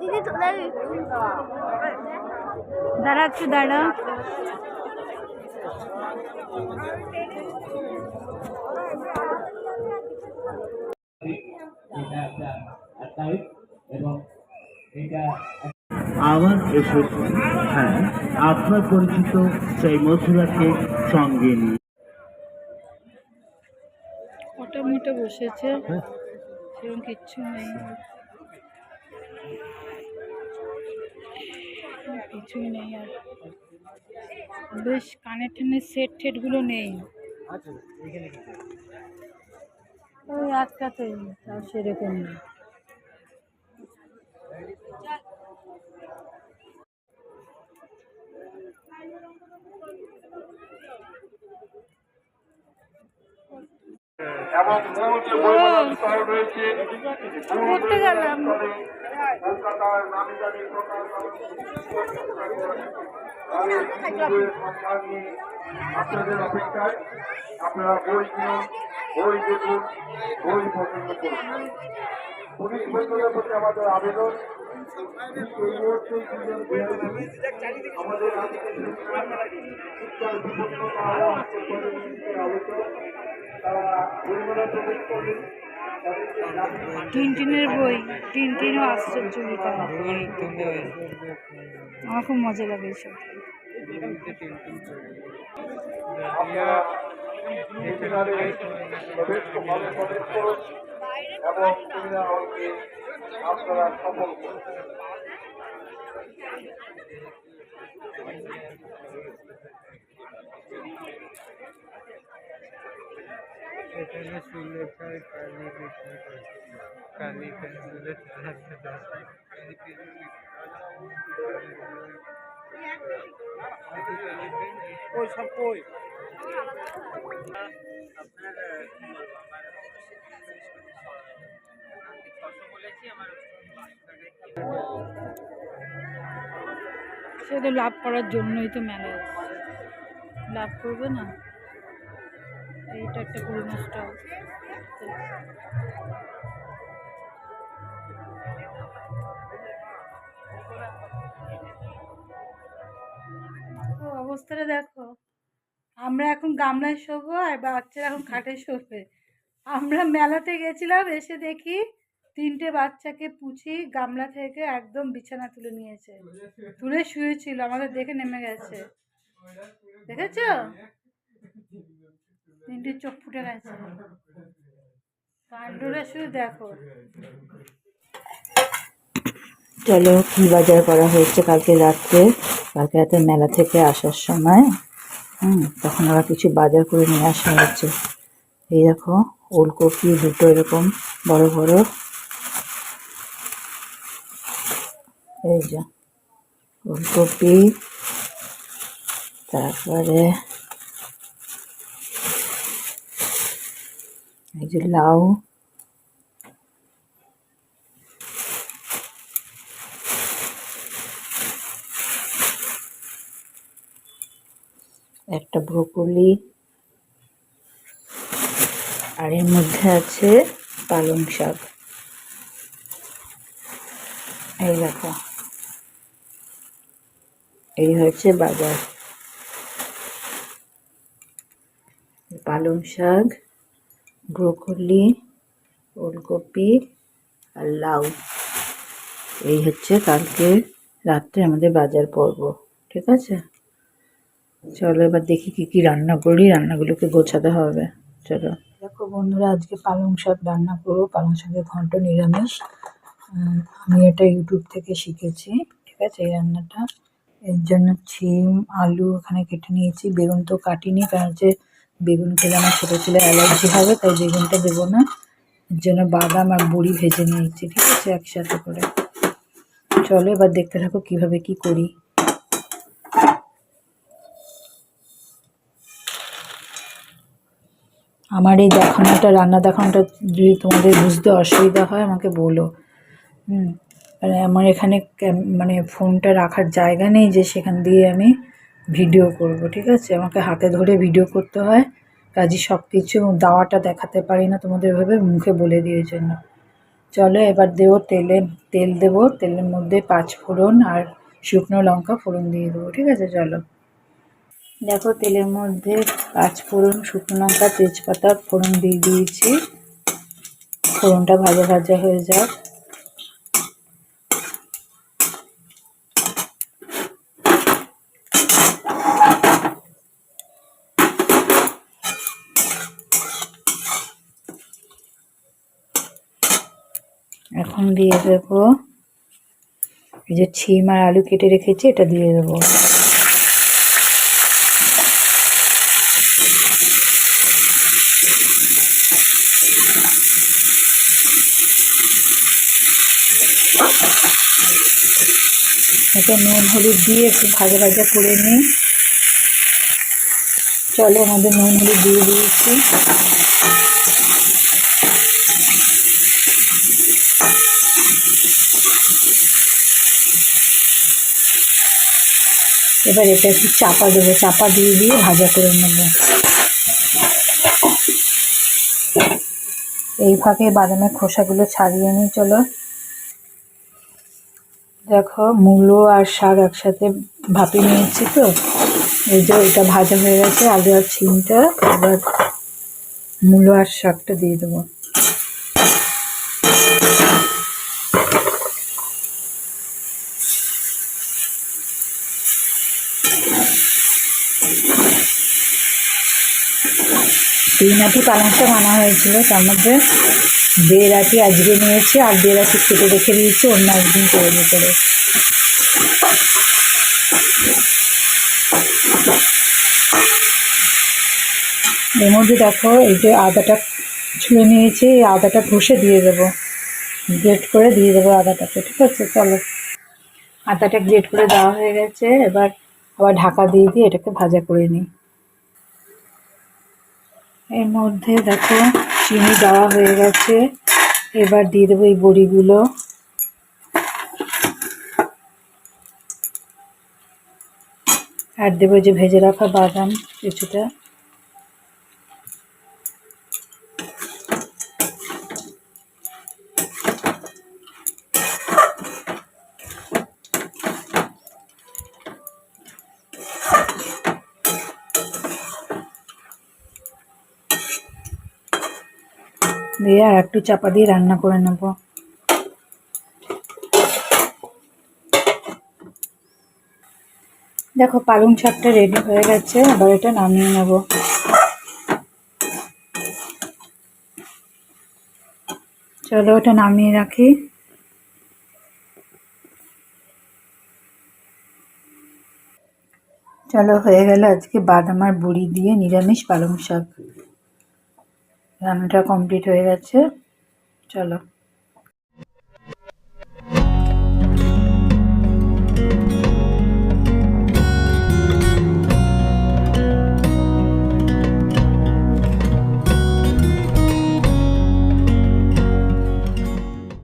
দিদি দাঁড়া একটু। দাঁড়া এটা একটা আর্কাইভ এবং এটা আবার এসেছে হ্যাঁ আপনার পরিচিত সেই মথুরাকে সঙ্গে নিয়ে। মোটা মোটা বসেছে। সেরকম কিচ্ছু নেই। কিছুই নেই আর। বেশ কানের টানের সেট টেটগুলো নেই। ওই একটাতে আর সেরকম নেই। এবং মূল যে বইমেলার রয়েছে। ঘুরতে গেলাম। কলকাতার নামি দামি আপনাদের অপেক্ষায় আপনারা বই কিনুন বই দেখুন বই পছন্দ করুন পুলিশ বন্ধুদের প্রতি আমাদের আবেদন। আমাদের তারা বইমেলা প্রবেশ টিনটিনের বই টিনটিনও আশ্চর্য বিকাল আমার খুব মজা লাগে এইসব। এবং আপনারা এখানে সুলেখায় কালী বিক্রি করে কালী পেন্সিলের ওই সব কই? সেটা লাভ করার জন্যই তো মেলা লাভ করবে না? এইটা একটা স্টল ও, অবস্থাটা দেখো। আমরা এখন গামলায় শোবো আর বাচ্চারা এখন খাটে শোবে। আমরা মেলাতে গেছিলাম, এসে দেখি তিনটে বাচ্চাকে পুছি গামলা থেকে একদম বিছানা তুলে নিয়েছে। তুলে শুয়েছিল, আমাদের দেখে নেমে গেছে। দেখেছ? তিনটে চোখ ফুটে গেছে। কাণ্ডটা শুধু দেখো। চলো কি বাজার করা হয়েছে কালকে রাত্রে। কালকে রাতে মেলা থেকে আসার সময়। হুম, তখন আবার কিছু বাজার করে নিয়ে আসা হয়েছে। এই দেখো, ওলকপি, দুটো এরকম, বড় বড়। এই যে, ওলকপি, তারপরে এই যে লাউ। একটা ব্রোকলি। আর এর মধ্যে আছে পালং শাক। এই দেখো। এই হচ্ছে বাজার। পালং শাক। ব্রোকলি, ওলকপি আর লাউ। এই হচ্ছে কালকে রাত্রে আমাদের বাজার পর্ব, ঠিক আছে? চলো এবার দেখি কি কি রান্না করি, রান্নাগুলোকে গোছাতে হবে। চলো। দেখো বন্ধুরা, আজকে পালং শাক রান্না করব। পালং শাকের ঘন্ট নিরামিষ। আমি এটা ইউটিউব থেকে শিখেছি, ঠিক আছে? এই রান্নাটা। এর জন্য ছিম, আলু ওখানে কেটে নিয়েছি। বেগুন তো কাটিনি, কারণ হচ্ছে বেগুন খেলে আমার ছোটো ছেলে, অ্যালার্জি হবে, তাই বেগুনটা দেবো না। এর জন্য বাদাম আর বড়ি ভেজে নিয়েছি, ঠিক আছে, একসাথে করে। চলো এবার দেখতে থাকো কীভাবে কি করি। আমার এই দেখানোটা, রান্না দেখানোটা যদি তোমাদের বুঝতে অসুবিধা হয়, আমাকে বলো। হুম আর আমার এখানে মানে ফোনটা রাখার জায়গা নেই যে সেখান দিয়ে আমি ভিডিও করব, ঠিক আছে? আমাকে হাতে ধরে ভিডিও করতে হয়। কাজে সব কিছু দাওয়াটা দেখাতে পারি না তোমাদের ভাবে, মুখে বলে দিয়ে জন্য চলো এবার দেবো তেলে, তেল দেবো। তেলের মধ্যে পাঁচ ফোড়ন আর শুকনো লঙ্কা ফোড়ন দিয়ে দেবো, ঠিক আছে? চলো। দেখো তেলের মধ্যে পাঁচ ফোড়ন, শুকনো লঙ্কা, তেজপাতা ফোড়ন দিয়ে দিয়েছি। ফোড়নটা ভাজা ভাজা হয়ে যাক। এখন দিয়ে দেবো। এই যে ছিম আর আলু কেটে রেখেছি, এটা দিয়ে দেবো। এটা নুন, হলুদ দিয়ে একটু ভাজা ভাজা করে নিই। চলো আমাদের নুন, হলুদ দিয়ে দিয়েছি। এবার এটা একটু চাপা দেবো, চাপা দিয়ে দিয়ে ভাজা করে নেব। এই ফাঁকে বাদামের খোসাগুলো ছাড়িয়ে নিই, চলো। দেখো, মূলো আর শাক একসাথে ভাপিয়ে নিয়েছি তো। এই যে এটা ভাজা হয়ে গেছে আলু আর ছিমটা, এবার মূলো আর শাকটা দিয়ে দেবো। তিন আটি পালং শাক আনা হয়েছিল, তার মধ্যে দেড় আটি আজকে নিয়েছি আর দেড় আটি কেটে রেখে দিয়েছি অন্য একদিন করে করে। এর মধ্যে দেখো, এই যে আদাটা ছুঁয়ে নিয়েছি, এই আদাটা ঘষে দিয়ে দেবো। গ্রেট করে দিয়ে দেবো আদাটাকে, ঠিক আছে? চলো। আদাটা গ্রেট করে দেওয়া হয়ে গেছে, এবার আবার ঢাকা দিয়ে দিয়ে এটাকে ভাজা করে নিই। এর মধ্যে দেখো চিনি দেওয়া হয়ে গেছে। এবার দিয়ে দেবো এই বড়িগুলো। আর দেবো যে ভেজে রাখা বাদাম কিছুটা। দিয়ে আর একটু চাপা দিয়ে রান্না করে নেব। দেখো, পালং শাকটা রেডি হয়ে গেছে, এবার এটা নামিয়ে নেব। চলো ওটা নামিয়ে রাখি। চলো, হয়ে গেল আজকে বাদাম আর বড়ি দিয়ে নিরামিষ পালং শাক। রান্নাটা কমপ্লিট হয়ে গেছে। চলো।